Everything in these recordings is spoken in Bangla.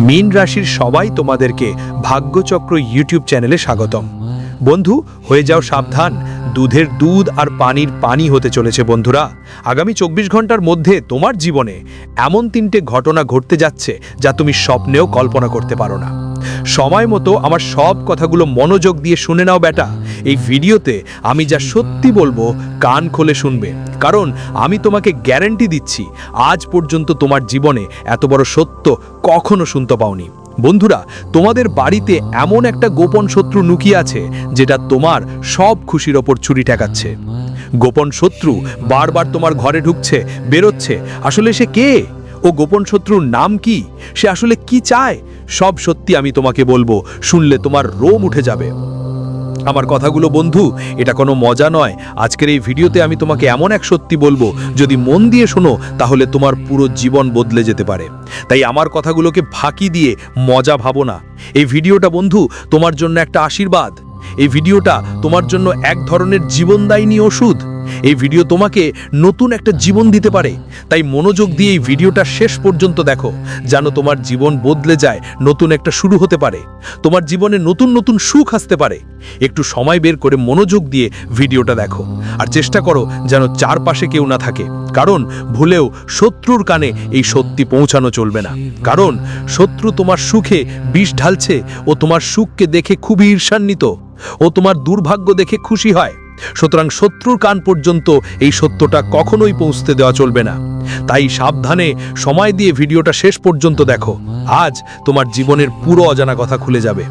মীন রাশির সবাই তোমাদেরকে ভাগ্যচক্র ইউটিউব চ্যানেলে স্বাগতম। বন্ধু হয়ে যাও সাবধান। দুধের দুধ আর পানির পানি হতে চলেছে, বন্ধুরা। আগামী চব্বিশ ঘণ্টার মধ্যে তোমার জীবনে এমন তিনটে ঘটনা ঘটতে যাচ্ছে যা তুমি স্বপ্নেও কল্পনা করতে পারো না। সময় মতো আমার সব কথাগুলো মনোযোগ দিয়ে শুনে নাও বেটা এই ভিডিওতে আমি যা সত্যি বলব, কান খুলে শুনবে। কারণ আমি তোমাকে গ্যারেন্টি দিচ্ছি, আজ পর্যন্ত তোমার জীবনে এত বড় সত্য কখনো শুনতে পাওনি। বন্ধুরা, তোমাদের বাড়িতে এমন একটা গোপন শত্রু লুকিয়ে আছে, যেটা তোমার সব খুশির ওপর ছুরি ঠেকাচ্ছে। গোপন শত্রু বারবার তোমার ঘরে ঢুকছে, বেরোচ্ছে। আসলে সে কে? ও গোপন শত্রুর নাম কি? সে আসলে কি চায়? সব সত্যি আমি তোমাকে বলব। শুনলে তোমার রোম উঠে যাবে। আমার কথাগুলো বন্ধু, এটা কোনো মজা নয়। আজকের এই ভিডিওতে আমি তোমাকে এমন এক সত্যি বলব, যদি মন দিয়ে শোনো, তাহলে তোমার পুরো জীবন বদলে যেতে পারে। তাই আমার কথাগুলোকে ফাঁকি দিয়ে মজা ভাবো না। এই ভিডিওটা বন্ধু, তোমার জন্য একটা আশীর্বাদ। এই ভিডিওটা তোমার জন্য এক ধরনের জীবনদায়িনী ওষুধ। এই ভিডিও তোমাকে নতুন একটা জীবন দিতে পারে। তাই মনোযোগ দিয়ে এই ভিডিওটা শেষ পর্যন্ত দেখো, যেন তোমার জীবন বদলে যায়, নতুন একটা শুরু হতে পারে। তোমার জীবনে নতুন নতুন সুখ আসতে পারে। একটু সময় বের করে মনোযোগ দিয়ে ভিডিওটা দেখো, আর চেষ্টা করো যেন চারপাশে কেউ না থাকে। কারণ ভুলেও শত্রুর কানে এই সত্যি পৌঁছানো চলবে না। কারণ শত্রু তোমার সুখে বিষ ঢালছে, ও তোমার সুখকে দেখে খুবই ঈর্ষান্বিত, ও তোমার দুর্ভাগ্য দেখে খুশি হয়। সুতরাং শত্রুর কান পর্যন্ত এই সত্যটা কখনোই পৌঁছতে দেওয়া চলবে না। তাই সাবধানে সময় দিয়ে ভিডিওটা শেষ পর্যন্ত দেখো। আজ তোমার জীবনের পুরো অজানা কথা খুলে যাবে।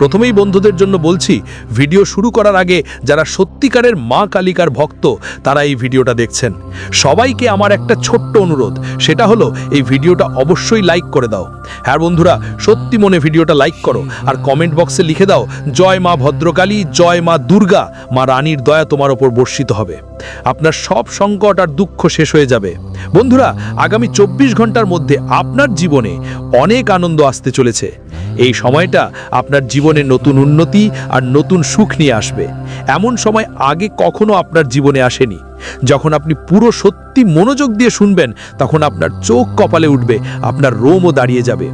প্রথমেই বন্ধুদের জন্য বলছি, ভিডিও শুরু করার আগে যারা সত্যিকারের মা কালিকার ভক্ত, তারা এই ভিডিওটা দেখছেন। সবাইকে আমার একটা ছোট্ট অনুরোধ, সেটা হলো এই ভিডিওটা অবশ্যই লাইক করে দাও। হ্যাঁ বন্ধুরা, সত্যি মনে ভিডিওটা লাইক করো, আর কমেন্ট বক্সে লিখে দাও, জয় মা ভদ্রকালী, জয় মা দুর্গা, মা রানীর দয়া তোমার ওপর বর্ষিত হবে। আপনার সব সংকট আর দুঃখ শেষ হয়ে যাবে। বন্ধুরা, আগামী চব্বিশ ঘণ্টার মধ্যে আপনার জীবনে অনেক আনন্দ আসতে চলেছে। এই সময়টা আপনার জীবনে নতুন উন্নতি আর নতুন সুখ নিয়ে আসবে। এমন সময় আগে কখনো আপনার জীবনে আসেনি। যখন আপনি পুরো সত্যি মনোযোগ দিয়ে শুনবেন, তখন আপনার চোখ কপালে উঠবে, আপনার রোমও দাঁড়িয়ে যাবে।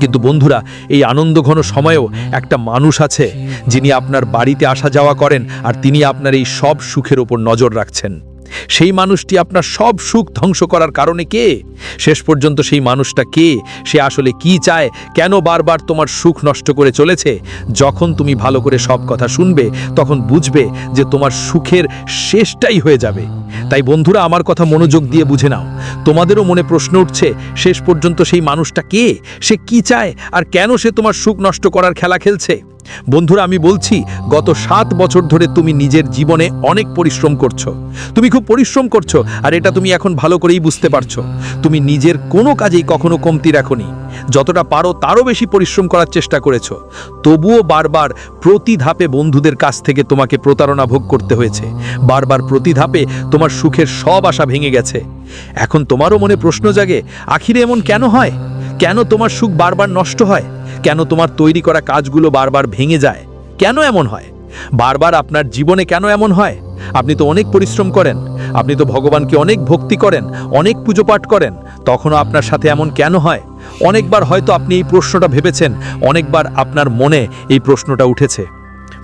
কিন্তু বন্ধুরা, এই আনন্দ ঘন সময়েও একটা মানুষ আছে, যিনি আপনার বাড়িতে আসা যাওয়া করেন আর তিনি আপনার এই সব সুখের ওপর নজর রাখছেন। সেই মানুষটি আপনার সব সুখ ধ্বংস করার কারণে কে? শেষ পর্যন্ত সেই মানুষটা কে? সে আসলে কি চায়? কেন বারবার তোমার সুখ নষ্ট করে চলেছে? যখন তুমি ভালো করে সব কথা শুনবে, তখন বুঝবে যে তোমার সুখের শেষটাই হয়ে যাবে। তাই বন্ধুরা, আমার কথা মনোযোগ দিয়ে বুঝে নাও। তোমাদেরও মনে প্রশ্ন উঠছে, শেষ পর্যন্ত সেই মানুষটা কে? সে কি চায়? আর কেন সে তোমার সুখ নষ্ট করার খেলা খেলছে? বন্ধুরা, আমি বলছি, গত সাত বছর ধরে তুমি নিজের জীবনে অনেক পরিশ্রম করছ। তুমি খুব পরিশ্রম করছ, আর এটা তুমি এখন ভালো করেই বুঝতে পারছ। তুমি নিজের কোনো কাজেই কখনো কমতি রাখোনি। যতটা পারো তারও বেশি পরিশ্রম করার চেষ্টা করেছ। তবুও বারবার প্রতি ধাপে বন্ধুদের কাছ থেকে তোমাকে প্রতারণা ভোগ করতে হয়েছে। বারবার প্রতি ধাপে তোমার সুখের সব আশা ভেঙে গেছে। এখন তোমারও মনে প্রশ্ন জাগে, আখিরে এমন কেন হয়? কেন তোমার সুখ বারবার নষ্ট হয়? কেন তোমার তৈরি করা কাজগুলো বারবার ভেঙে যায়? কেন এমন হয়? বারবার আপনার জীবনে কেন এমন হয়? আপনি তো অনেক পরিশ্রম করেন, আপনি তো ভগবানকে অনেক ভক্তি করেন, অনেক পুজো পাঠ করেন, তখনও আপনার সাথে এমন কেন হয়? অনেকবার হয়তো আপনি এই প্রশ্নটা ভেবেছেন, অনেকবার আপনার মনে এই প্রশ্নটা উঠেছে।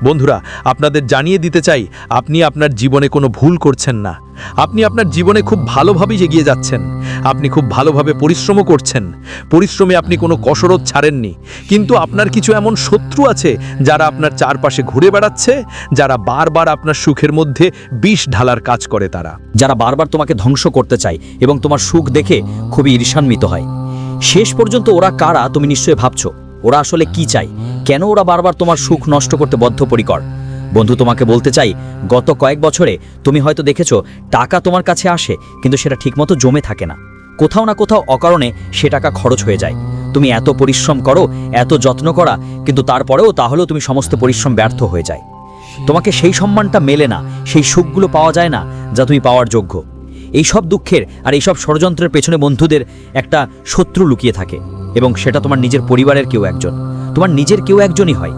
বন্ধুরা, আপনাদের জানিয়ে দিতে চাই, আপনি আপনার জীবনে কোনো ভুল করছেন না। আপনি আপনার জীবনে খুব ভালোভাবেই এগিয়ে যাচ্ছেন। আপনি খুব ভালোভাবে পরিশ্রমও করছেন। পরিশ্রমে আপনি কোনো কসরত ছাড়েননি। কিন্তু আপনার কিছু এমন শত্রু আছে যারা আপনার চারপাশে ঘুরে বেড়াচ্ছে, যারা বারবার আপনার সুখের মধ্যে বিষ ঢালার কাজ করে তারা। যারা বারবার তোমাকে ধ্বংস করতে চায় এবং তোমার সুখ দেখে খুবই ঈর্ষান্বিত হয়। শেষ পর্যন্ত ওরা কারা তুমি নিশ্চয়ই ভাবছ। ওরা আসলে কি চায়? কেন ওরা বারবার তোমার সুখ নষ্ট করতে বদ্ধপরিকর? বন্ধু, তোমাকে বলতে চাই, গত কয়েক বছরে তুমি হয়তো দেখেছ, টাকা তোমার কাছে আসে, কিন্তু সেটা ঠিকমতো জমে থাকে না। কোথাও না কোথাও অকারণে সে টাকা খরচ হয়ে যায়। তুমি এত পরিশ্রম করো, এত যত্ন করা, কিন্তু তারপরেও তাহলেও তুমি সমস্ত পরিশ্রম ব্যর্থ হয়ে যায়। তোমাকে সেই সম্মানটা মেলে না, সেই সুখগুলো পাওয়া যায় না, যা তুমি পাওয়ার যোগ্য। এই সব দুঃখের আর এই সব ষড়যন্ত্রের পেছনে বন্ধুদের একটা শত্রু লুকিয়ে থাকে, এবং সেটা তোমার নিজের পরিবারের কেউ একজন। তোমার নিজের কেউ একজনই হয়।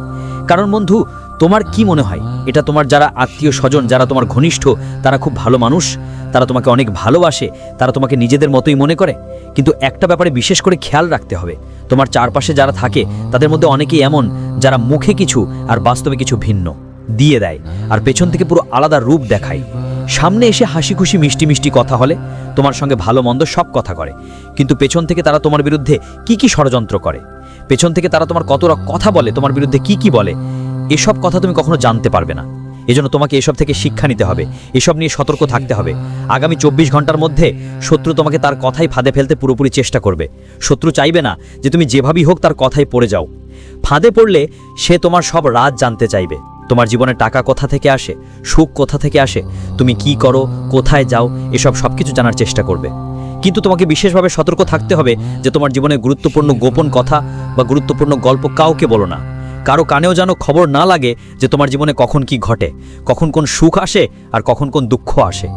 কারণ বন্ধু তোমার কি মনে হয়? এটা তোমার যারা আত্মীয় স্বজন, যারা তোমার ঘনিষ্ঠ, তারা খুব ভালো মানুষ, তারা তোমাকে অনেক ভালোবাসে, তারা তোমাকে নিজেদের মতোই মনে করে? কিন্তু একটা ব্যাপারে বিশেষ করে খেয়াল রাখতে হবে। তোমার চারপাশে যারা থাকে, তাদের মধ্যে অনেকেই এমন, যারা মুখে কিছু আর বাস্তবে কিছু ভিন্ন, দিয়ে দেয়, আর পেছন থেকে পুরো আলাদা রূপ দেখায়। সামনে এসে হাসি খুশি, মিষ্টি মিষ্টি কথা হলে, তোমার সঙ্গে ভালো মন্দ সব কথা করে। কিন্তু পেছন থেকে তারা তোমার বিরুদ্ধে কি কি ষড়যন্ত্র করে? পেছন থেকে তারা তোমার কতটা কথা বলে, তোমার বিরুদ্ধে কি কি বলে? এসব কথা তুমি কখনো জানতে পারবে না। এজন্য তোমাকে এসব থেকে শিক্ষা নিতে হবে। এসব নিয়ে সতর্ক থাকতে হবে। আগামী চব্বিশ ঘণ্টার মধ্যে শত্রু তোমাকে তার কথাই ফাঁদে ফেলতে পুরোপুরি চেষ্টা করবে। শত্রু চাইবে না যে তুমি যেভাবেই হোক তার কথাই পড়ে যাও। ফাঁদে পড়লে সে তোমার সব রাজ জানতে চাইবে। তোমার জীবনে টাকা কোথা থেকে আসে, সুখ কোথা থেকে আসে, তুমি কি করো, কোথায় যাও, এসব সব কিছু জানার চেষ্টা করবে। কিন্তু তোমাকে বিশেষভাবে সতর্ক থাকতে হবে যে তোমার জীবনে গুরুত্বপূর্ণ গোপন কথা বা গুরুত্বপূর্ণ গল্প কাউকে বলো না। কারও কানেও যেন খবর না লাগে যে তোমার জীবনে কখন কি ঘটে, কখন কোন সুখ আসে আর কখন কোন দুঃখ আসে।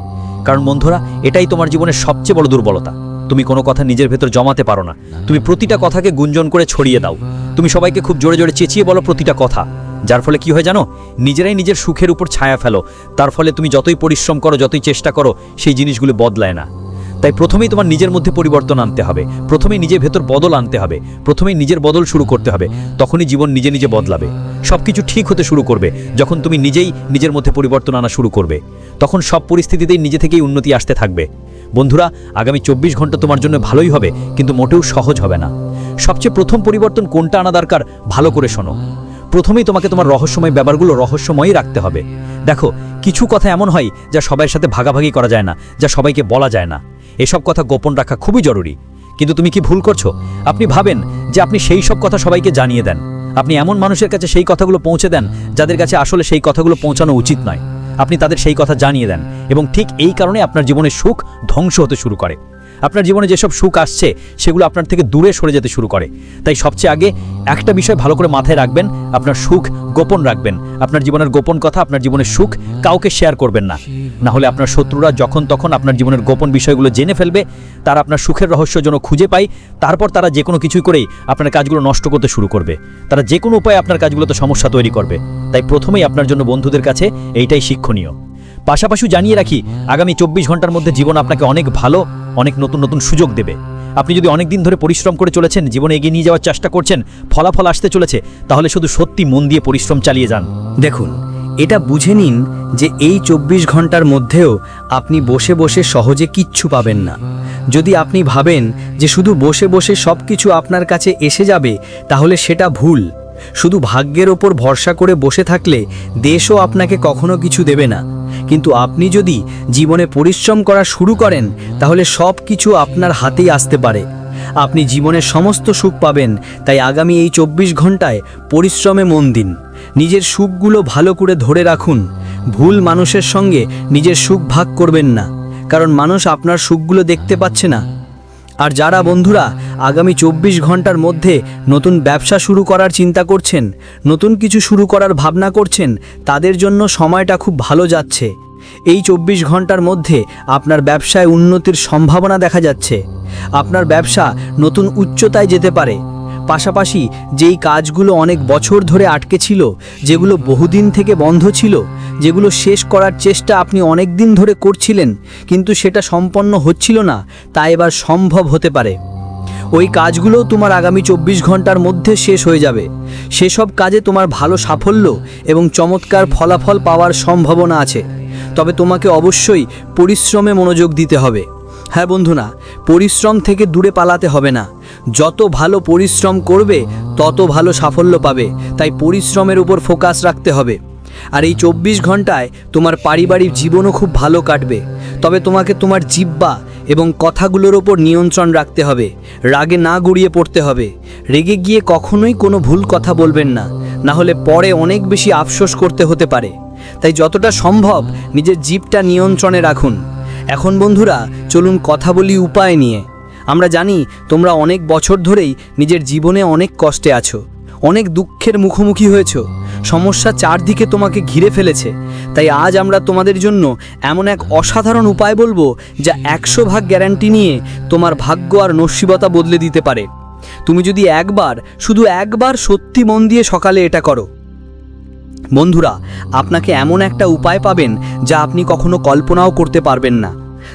কারণ বন্ধুরা, এটাই তোমার জীবনের সবচেয়ে বড় দুর্বলতা। তুমি কোনো কথা নিজের ভেতর জমাতে পারো না। তুমি প্রতিটা কথাকে গুঞ্জন করে ছড়িয়ে দাও। তুমি সবাইকে খুব জোরে জোরে চেঁচিয়ে বলো প্রতিটা কথা। যার ফলে কি হয় জানো? নিজেরাই নিজের সুখের উপর ছায়া ফেলো। তার ফলে তুমি যতই পরিশ্রম করো, যতই চেষ্টা করো, সেই জিনিসগুলো বদলায় না। তাই প্রথমেই তোমার নিজের মধ্যে পরিবর্তন আনতে হবে। প্রথমেই নিজের ভেতর বদল আনতে হবে। প্রথমেই নিজের বদল শুরু করতে হবে। তখনই জীবন নিজে নিজে বদলাবে। সব কিছু ঠিক হতে শুরু করবে। যখন তুমি নিজেই নিজের মধ্যে পরিবর্তন আনা শুরু করবে। তখন সব পরিস্থিতিতেই নিজে থেকেই উন্নতি আসতে থাকবে। বন্ধুরা, আগামী চব্বিশ ঘণ্টা তোমার জন্য ভালোই হবে, কিন্তু মোটেও সহজ হবে না। সবচেয়ে প্রথম পরিবর্তন কোনটা আনা দরকার, ভালো করে শোনো। প্রথমেই তোমাকে তোমার রহস্যময় ব্যাপারগুলো রহস্যময়ই রাখতে হবে। দেখো, কিছু কথা এমন হয় যা সবার সাথে ভাগাভাগি করা যায় না, যা সবাইকে বলা যায় না। এসব কথা গোপন রাখা খুবই জরুরি। কিন্তু তুমি কি ভুল করছ? আপনি ভাবেন যে আপনি সেই সব কথা সবাইকে জানিয়ে দেন। আপনি এমন মানুষের কাছে সেই কথাগুলো পৌঁছে দেন, যাদের কাছে আসলে সেই কথাগুলো পৌঁছানো উচিত নয়। আপনি তাদের সেই কথা জানিয়ে দেন এবং ঠিক এই কারণে আপনার জীবনের সুখ ধ্বংস হতে শুরু করে। আপনার জীবনে যেসব সুখ আসছে, সেগুলো আপনার থেকে দূরে সরে যেতে শুরু করে। তাই সবচেয়ে আগে একটা বিষয় ভালো করে মাথায় রাখবেন, আপনার সুখ গোপন রাখবেন। আপনার জীবনের গোপন কথা, আপনার জীবনের সুখ কাউকে শেয়ার করবেন না। না হলে আপনার শত্রুরা যখন তখন আপনার জীবনের গোপন বিষয়গুলো জেনে ফেলবে, তারা আপনার সুখের রহস্য যেন খুঁজে পায়, তারপর তারা যে কোনো কিছুই করেই আপনার কাজগুলো নষ্ট করতে শুরু করবে। তারা যে কোনো উপায়ে আপনার কাজগুলোতে সমস্যা তৈরি করবে। তাই প্রথমেই আপনার জন্য বন্ধুদের কাছে এইটাই শিক্ষণীয়। পাশাপাশি জানিয়ে রাখি, আগামী চব্বিশ ঘণ্টার মধ্যে জীবন আপনাকে অনেক ভালো, অনেক নতুন নতুন সুযোগ দেবে। আপনি যদি অনেক দিন ধরে পরিশ্রম করে চলেছেন, জীবনে এগিয়ে নিয়ে যাওয়ার চেষ্টা করছেন, ফলাফল আসতে চলেছে, তাহলে শুধু সত্যি মন দিয়ে পরিশ্রম চালিয়ে যান। দেখুন, এটা বুঝে নিন যে এই চব্বিশ ঘণ্টার মধ্যেও আপনি বসে বসে সহজে কিচ্ছু পাবেন না। যদি আপনি ভাবেন যে শুধু বসে বসে সব কিছু আপনার কাছে এসে যাবে, তাহলে সেটা ভুল। শুধু ভাগ্যের ওপর ভরসা করে বসে থাকলে দেশও আপনাকে কখনো কিছু দেবে না। কিন্তু আপনি যদি জীবনে পরিশ্রম করা শুরু করেন, তাহলে সব কিছু আপনার হাতেই আসতে পারে। আপনি জীবনের সমস্ত সুখ পাবেন, তাই আগামী এই চব্বিশ ঘন্টায় পরিশ্রমে মন দিন। নিজের সুখগুলো ভালো করে ধরে রাখুন। ভুল মানুষের সঙ্গে নিজের সুখ ভাগ করবেন না। কারণ মানুষ আপনার সুখগুলো দেখতে পাচ্ছে না। আর যারা বন্ধুরা আগামী চব্বিশ ঘণ্টার মধ্যে নতুন ব্যবসা শুরু করার চিন্তা করছেন, নতুন কিছু শুরু করার ভাবনা করছেন, তাদের জন্য সময়টা খুব ভালো যাচ্ছে। এই চব্বিশ ঘণ্টার মধ্যে আপনার ব্যবসায় উন্নতির সম্ভাবনা দেখা যাচ্ছে। আপনার ব্যবসা নতুন উচ্চতায় যেতে পারে। পাশাপাশি যেই কাজগুলো অনেক বছর ধরে আটকে ছিল, যেগুলো বহুদিন থেকে বন্ধ ছিল, যেগুলো শেষ করার চেষ্টা আপনি অনেক দিন ধরে করছিলেন, কিন্তু সেটা সম্পন্ন হচ্ছিল না, তা এবার সম্ভব হতে পারে। ওই কাজগুলো তোমার আগামী চব্বিশ ঘণ্টার মধ্যে শেষ হয়ে যাবে। সেসব কাজে তোমার ভালো সাফল্য এবং চমৎকার ফলাফল পাওয়ার সম্ভাবনা আছে। তবে তোমাকে অবশ্যই পরিশ্রমে মনোযোগ দিতে হবে। হ্যাঁ বন্ধুরা, পরিশ্রম থেকে দূরে পালাতে হবে না। যত ভালো পরিশ্রম করবে, তত ভালো সাফল্য পাবে। তাই পরিশ্রমের উপর ফোকাস রাখতে হবে। আর এই চব্বিশ ঘন্টায় তোমার পারিবারিক জীবনও খুব ভালো কাটবে। তবে তোমাকে তোমার জিব্বা এবং কথাগুলোর ওপর নিয়ন্ত্রণ রাখতে হবে। রাগে না গড়িয়ে পড়তে হবে। রেগে গিয়ে কখনোই কোনো ভুল কথা বলবেন না। না হলে পরে অনেক বেশি আফসোস করতে হতে পারে। তাই যতটা সম্ভব নিজের জিভটা নিয়ন্ত্রণে রাখুন। এখন বন্ধুরা, চলুন কথা বলি উপায় নিয়ে। আমরা জানি, তোমরা অনেক বছর ধরেই নিজের জীবনে অনেক কষ্টে আছো, অনেক দুঃখের মুখোমুখি হয়েছো। সমস্যা চারদিকে তোমাকে ঘিরে ফেলেছে। তাই আজ আমরা তোমাদের জন্য এমন এক অসাধারণ উপায় বলব, যা একশো ভাগ গ্যারান্টি নিয়ে তোমার ভাগ্য আর নসিবতা বদলে দিতে পারে। তুমি যদি একবার, শুধু একবার সত্যি মন দিয়ে সকালে এটা করো। বন্ধুরা, আপনাকে এমন একটা উপায় পাবেন যা আপনি কখনো কল্পনাও করতে পারবেন না।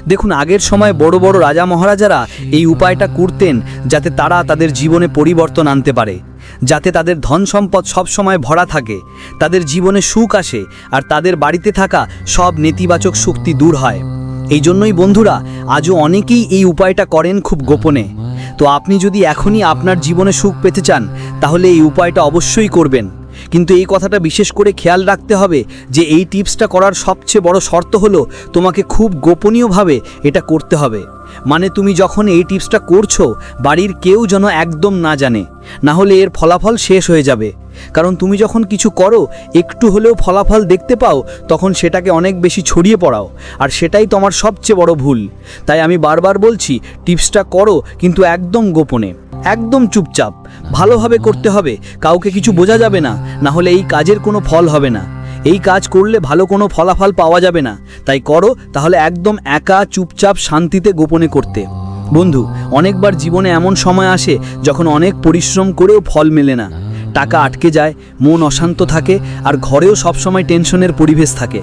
দেখুন, আগের সময় বড় বড় রাজা মহারাজারা এই উপায়টা করতেন যাতে তারা তাদের জীবনে পরিবর্তন আনতে পারে, যাতে তাদের ধন সম্পদ সবসময় ভরা থাকে, তাদের জীবনে সুখ আসে আর তাদের বাড়িতে থাকা সব নেতিবাচক শক্তি দূর হয়। এই জন্যই বন্ধুরা, আজও অনেকেই এই উপায়টা করেন খুব গোপনে। তো আপনি যদি এখনই আপনার জীবনে সুখ পেতে চান, তাহলে এই উপায়টা অবশ্যই করবেন। কিন্তু এই কথাটা বিশেষ করে খেয়াল রাখতে হবে যে এই টিপসটা করার সবচেয়ে বড় শর্ত হলো তোমাকে খুব গোপনীয়ভাবে এটা করতে হবে। মানে তুমি যখন এই টিপসটা করছ, বাড়ির কেউ যেন একদম না জানে, না হলে এর ফলাফল শেষ হয়ে যাবে। কারণ তুমি যখন কিছু করো, একটু হলেও ফলাফল দেখতে পাও, তখন সেটাকে অনেক বেশি ছড়িয়ে পড়াও, আর সেটাই তোমার সবচেয়ে বড় ভুল। তাই আমি বারবার বলছি, টিপসটা করো, কিন্তু একদম গোপনে। একদম চুপচাপ। ভালোভাবে করতে হবে। কাউকে কিছু বোঝা যাবে না। না হলে এই কাজের কোনো ফল হবে না। এই কাজ করলে ভালো কোনো ফলাফল পাওয়া যাবে না। তাই করো, তাহলে একদম একা, চুপচাপ, শান্তিতে, গোপনে করতে। বন্ধু, অনেকবার জীবনে এমন সময় আসে যখন অনেক পরিশ্রম করেও ফল মেলে না। টাকা আটকে যায়, মন অশান্ত থাকে আর ঘরেও সবসময় টেনশনের পরিবেশ থাকে।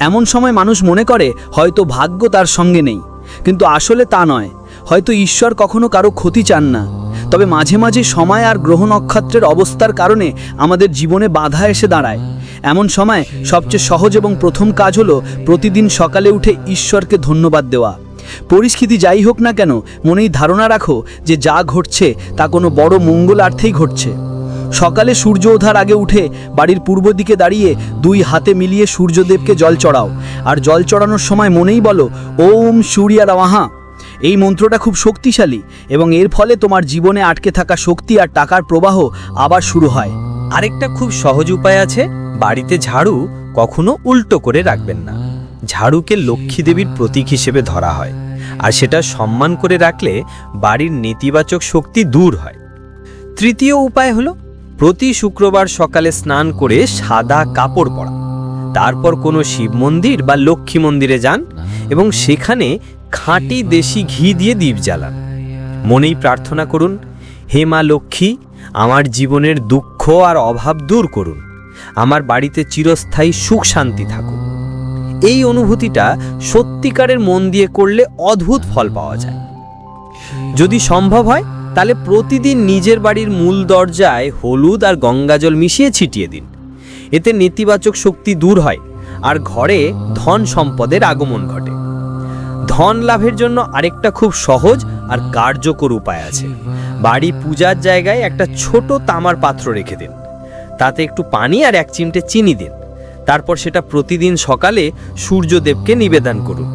এমন সময় মানুষ মনে করে, হয়তো ভাগ্য তার সঙ্গে নেই। কিন্তু আসলে তা নয়। হয়তো ঈশ্বর কখনো কারও ক্ষতি চান না। তবে মাঝে মাঝে সময় আর গ্রহ নক্ষত্রের অবস্থার কারণে আমাদের জীবনে বাধা এসে দাঁড়ায়। এমন সময় সবচেয়ে সহজ এবং প্রথম কাজ হলো প্রতিদিন সকালে উঠে ঈশ্বরকে ধন্যবাদ দেওয়া। পরিস্থিতি যাই হোক না কেন, মনেই ধারণা রাখো যে যা ঘটছে তা কোনো বড় মঙ্গলার্থেই ঘটছে। সকালে সূর্য ওঠার আগে উঠে বাড়ির পূর্ব দিকে দাঁড়িয়ে দুই হাতে মিলিয়ে সূর্যদেবকে জল চড়াও। আর জল চড়ানোর সময় মনেই বলো, ওম সূর্যা রাওয়াহা এই মন্ত্রটা খুব শক্তিশালী এবং এর ফলে তোমার জীবনে আটকে থাকা শক্তি আর টাকার প্রবাহ আবার শুরু হয়। আরেকটা খুব সহজ উপায় আছে, বাড়িতে ঝাড়ু কখনো উল্টো করে রাখবেন না। ঝাড়ুকে লক্ষ্মী দেবীর প্রতীক হিসেবে ধরা হয়। আর সেটা সম্মান করে রাখলে বাড়ির নেতিবাচক শক্তি দূর হয়। তৃতীয় উপায় হলো প্রতি শুক্রবার সকালে স্নান করে সাদা কাপড় পরা। তারপর কোনো শিব মন্দির বা লক্ষ্মী মন্দিরে যান এবং সেখানে খাঁটি দেশি ঘি দিয়ে দীপ জ্বালান। মনেই প্রার্থনা করুন, হে মা লক্ষ্মী, আমার জীবনের দুঃখ আর অভাব দূর করুন। আমার বাড়িতে চিরস্থায়ী সুখ শান্তি থাকুক এই অনুভূতিটা সত্যিকারের মন দিয়ে করলে অদ্ভুত ফল পাওয়া যায়। যদি সম্ভব হয় তাহলে প্রতিদিন নিজের বাড়ির মূল দরজায় হলুদ আর গঙ্গাজল মিশিয়ে ছিটিয়ে দিন। এতে নেতিবাচক শক্তি দূর হয় আর ঘরে ধন সম্পদের আগমন ঘটে। ধন লাভের জন্য আরেকটা খুব সহজ আর কার্যকর উপায় আছে। বাড়ি পূজার জায়গায় একটা ছোট তামার পাত্র রেখে দিন। তাতে একটু পানি আর এক চিমটে চিনি দিন। তারপর সেটা প্রতিদিন সকালে সূর্যদেবকে নিবেদন করুন।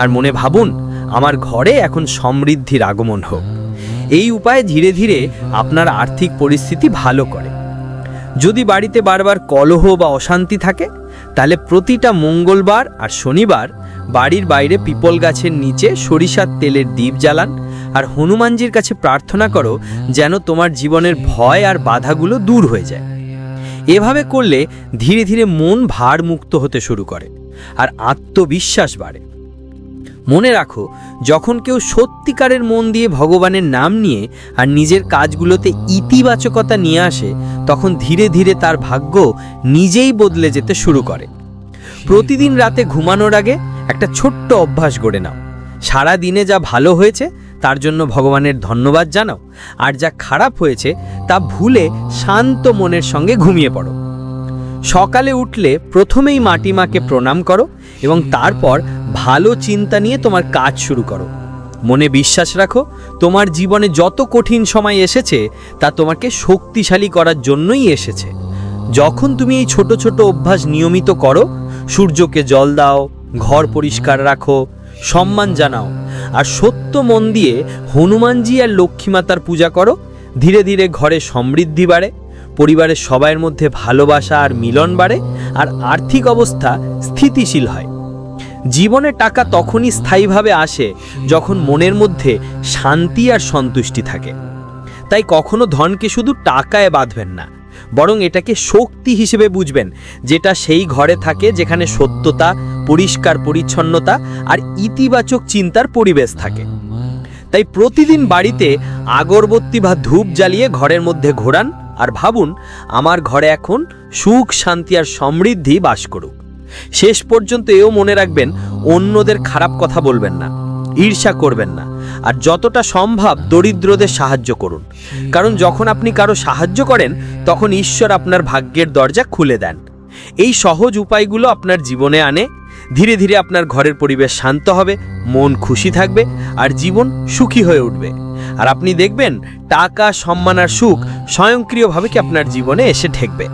আর মনে ভাবুন, আমার ঘরে এখন সমৃদ্ধির আগমন হোক। এই উপায় ধীরে ধীরে আপনার আর্থিক পরিস্থিতি ভালো করে। যদি বাড়িতে বারবার কলহ বা অশান্তি থাকে, তাহলে প্রতিটা মঙ্গলবার আর শনিবার বাড়ির বাইরে পিপল গাছের নিচে সরিষার তেলের দ্বীপ জ্বালান আর হনুমানজির কাছে প্রার্থনা করো যেন তোমার জীবনের ভয় আর বাধাগুলো দূর হয়ে যায়। এভাবে করলে ধীরে ধীরে মন ভার মুক্ত হতে শুরু করে আর আত্মবিশ্বাস বাড়ে। মনে রাখো, যখন কেউ সত্যিকারের মন দিয়ে ভগবানের নাম নিয়ে আর নিজের কাজগুলোতে ইতিবাচকতা নিয়ে আসে, তখন ধীরে ধীরে তার ভাগ্য নিজেই বদলে যেতে শুরু করে। প্রতিদিন রাতে ঘুমানোর আগে একটা ছোট্ট অভ্যাস গড়ে নাও। সারা দিনে যা ভালো হয়েছে, তার জন্য ভগবানের ধন্যবাদ জানাও। আর যা খারাপ হয়েছে, তা ভুলে শান্ত মনের সঙ্গে ঘুমিয়ে পড়ো। সকালে উঠলে প্রথমেই মাটিমাকে প্রণাম করো এবং তারপর ভালো চিন্তা নিয়ে তোমার কাজ শুরু করো। মনে বিশ্বাস রাখো, তোমার জীবনে যত কঠিন সময় এসেছে, তা তোমাকে শক্তিশালী করার জন্যই এসেছে। যখন তুমি এই ছোট ছোট অভ্যাস নিয়মিত করো, সূর্যকে জল দাও, ঘর পরিষ্কার রাখো, সম্মান জানাও, আর সত্য মন দিয়ে হনুমানজি আর লক্ষ্মীমাতার পূজা করো, ধীরে ধীরে ঘরে সমৃদ্ধি বাড়ে, পরিবারের সবাইয়ের মধ্যে ভালোবাসা আর মিলন বাড়ে, আর আর্থিক অবস্থা স্থিতিশীল হয়। জীবনে টাকা তখনই স্থায়ীভাবে আসে যখন মনের মধ্যে শান্তি আর সন্তুষ্টি থাকে। তাই কখনো ধনকে শুধু টাকায় বাঁধবেন না, বরং এটাকে শক্তি হিসেবে বুঝবেন, যেটা সেই ঘরে থাকে যেখানে সত্যতা, পরিষ্কার পরিচ্ছন্নতা আর ইতিবাচক চিন্তার পরিবেশ থাকে। তাই প্রতিদিন বাড়িতে আগরবত্তি বা ধূপ জ্বালিয়ে ঘরের মধ্যে ঘোরান আর ভাবুন, আমার ঘরে এখন সুখ, শান্তি আর সমৃদ্ধি বাস করুক। শেষ পর্যন্ত এও মনে রাখবেন, অন্যদের খারাপ কথা বলবেন না, ঈর্ষা করবেন না, আর যতটা সম্ভব দরিদ্রদের সাহায্য করুন। কারণ যখন আপনি কারও সাহায্য করেন, তখন ঈশ্বর আপনার ভাগ্যের দরজা খুলে দেন। এই সহজ উপায়গুলো আপনার জীবনে আনে, ধীরে ধীরে আপনার ঘরের পরিবেশ শান্ত হবে, মন খুশি থাকবে, আর জীবন সুখী হয়ে উঠবে। আর আপনি দেখবেন, টাকা, সম্মান আর সুখ স্বয়ংক্রিয়ভাবে কি আপনার জীবনে এসে ঠেকবে।